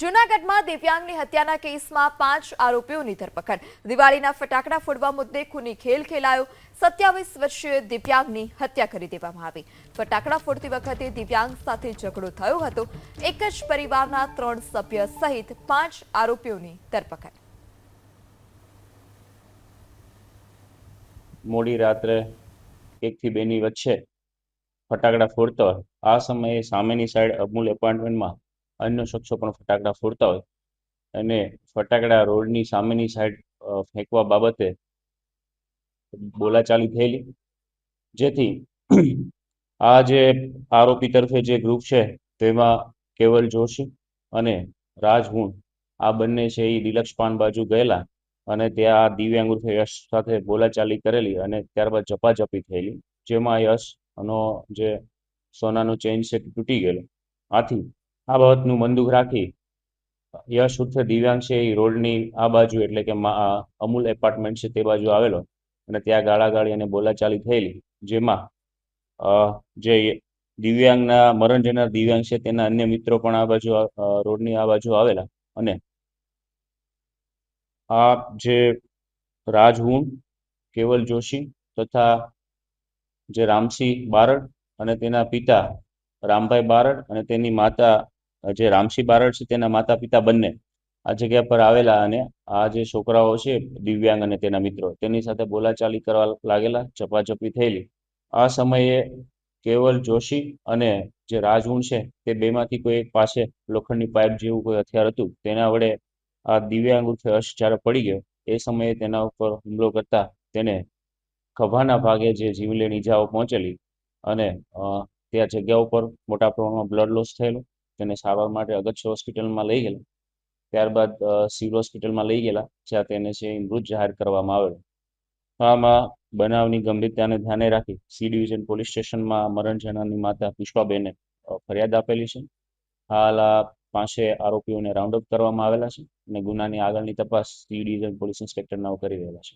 જૂનાગઢમાં દિવ્યાંગની હત્યાના કેસમાં પાંચ આરોપીઓની ધરપકડ. દિવાળીના ફટાકડા ફોડવા મુદ્દે ખૂની ખેલ ખેલાયો. સત્યાવીસ વર્ષીય દિવ્યાંગની હત્યા કરી દેવામાં આવી. ફટાકડા ફોડતી વખતે દિવ્યાંગ સાથે ઝઘડો થયો હતો. એક જ પરિવારના ત્રણ સભ્ય સહિત પાંચ આરોપીઓની ધરપકડ. મોડી રાત્રે એકથી બેની વચ્ચે ફટાકડા ફોડતો આ સમયે સામેની સાઈડ અમૂલ એપાર્ટમેન્ટમાં અન્ય શખ્સો પણ ફટાકડા ફોડતા હોય અને ફટાકડા રોડની સામેની સાઈડ ફેંકવા બાબતે બોલાચાલી થયેલી. જેથી આ જે આરોપી તરફે જે ગ્રુપ છે તેમાં કેવલ જોશી અને રાજ હું આ બંને છે એ ડિલક્ષ પાન બાજુ ગયેલા અને ત્યાં દિવ્યાંગ ઉર્ફે યશ સાથે બોલાચાલી કરેલી અને ત્યારબાદ ઝપાઝપી થયેલી, જેમાં યશ નો જે સોનાનો ચેઇન છે તૂટી ગયેલો. આથી આ બાબતનું મનદુખ રાખી યશ ઉર્ફે દિવ્યાંગ છે એ રોડની આ બાજુ એટલે કે અમૂલ એપાર્ટમેન્ટ છે તે બાજુ આવેલો. અને ત્યાં ગાળાગાળી અને બોલાચાલી થયેલી, જેમાં જે દિવ્યાંગના મરણ જનાર દિવ્યાંગ છે તેના અન્ય મિત્રો પણ આ બાજુ રોડની આ બાજુ આવેલા. અને આ જે રાજહુણ કેવલ જોશી તથા જે રામસિંહ બારડ અને તેના પિતા રામભાઈ બારડ અને તેની માતા જે રામસિંહ બારડ છે તેના માતા પિતા બંને આ જગ્યા પર આવેલા અને આ જે છોકરાઓ છે દિવ્યાંગ અને તેના મિત્રો તેની સાથે બોલાચાલી કરવા લાગેલા ચપાચપી થયેલી. આ સમયે કેવલ જોશી અને જે રાજહુણ છે તે બેમાંથી કોઈ એક પાસે લોખંડની પાઇપ જેવું કોઈ હથિયાર હતું. તેના વડે આ દિવ્યાંગ ઉર્ફે અશ જ્યારે પડી ગયો, એ સમયે તેના ઉપર હુમલો કરતા તેને ખભાના ભાગે જે જીવલેણ ઈજાઓ પહોંચેલી અને ત્યાં જગ્યા ઉપર મોટા પ્રમાણમાં બ્લડ લોસ થયેલું. તેને સારવાર માટે અગત્ય હોસ્પિટલમાં લઈ ગયેલા. ત્યારબાદ સિવિલ હોસ્પિટલમાં લઈ ગયેલા, જ્યાં તેને છે મૃત જાહેર કરવામાં આવેલો. આમાં બનાવની ગંભીરતાને ધ્યાને રાખી સી ડિવિઝન પોલીસ સ્ટેશનમાં મરણ જનારની માતા પુષ્પાબેને ફરિયાદ આપેલી છે. હાલ આ પાંચે આરોપીઓને રાઉન્ડ અપ કરવામાં આવેલા છે અને ગુનાની આગળની તપાસ સી ડિવિઝન પોલીસ ઇન્સ્પેક્ટર કરી રહેલા છે.